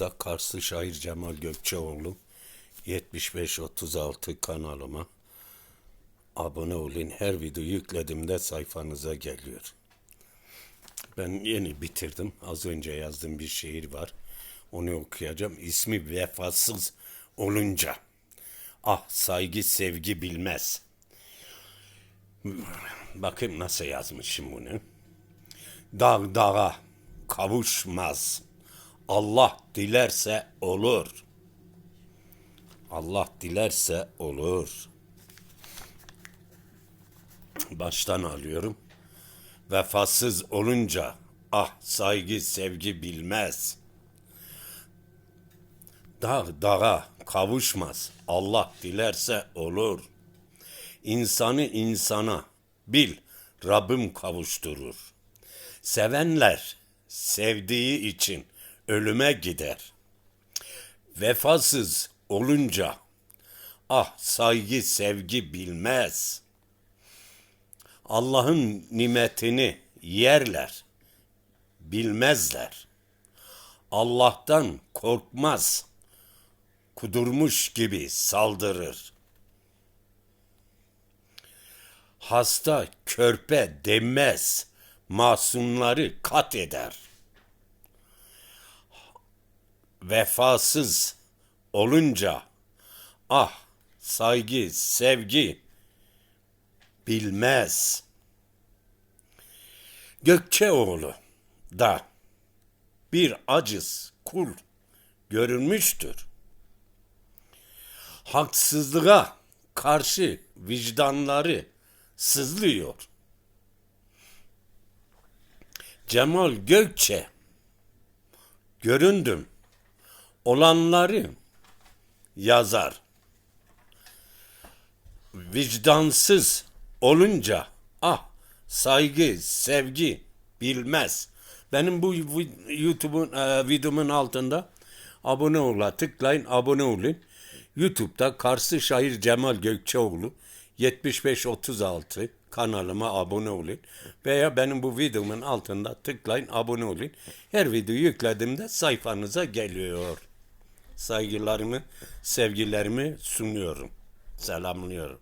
YouTube'da Karslı şair Cemal Gökçeoğlu 7536 kanalıma abone olun. Her video yüklediğimde sayfanıza geliyor. Ben yeni bitirdim. Az önce yazdığım bir şiir var. Onu okuyacağım. İsmi Vefasız Olunca. Ah saygı sevgi bilmez. Bakayım nasıl yazmışım bunu. Dağ dağa kavuşmaz. Allah dilerse olur. Allah dilerse olur. Baştan alıyorum. Vefasız olunca ah saygı sevgi bilmez. Dağ dağa kavuşmaz. Allah dilerse olur. İnsanı insana bil Rabbim kavuşturur. Sevenler sevdiği için ölüme gider. Vefasız olunca ah saygı sevgi bilmez. Allah'ın nimetini yerler, bilmezler. Allah'tan korkmaz, kudurmuş gibi saldırır. Hasta körpe demez, masumları kat eder. Vefasız olunca ah saygı, sevgi bilmez. Gökçeoğlu da bir aciz kul görünmüştür. Haksızlığa karşı vicdanları sızlıyor. Cemal Gökçe göründüm. Olanları yazar. Vicdansız olunca ah saygı, sevgi bilmez. Benim bu YouTube'un e, videomun altında abone ola tıklayın abone olun. YouTube'da Karslı şair Cemal Gökçeoğlu 7536 kanalıma abone olun. Veya benim bu videomun altında tıklayın abone olun. Her video yüklediğimde sayfanıza geliyor. Saygılarımı, sevgilerimi sunuyorum. Selamlıyorum.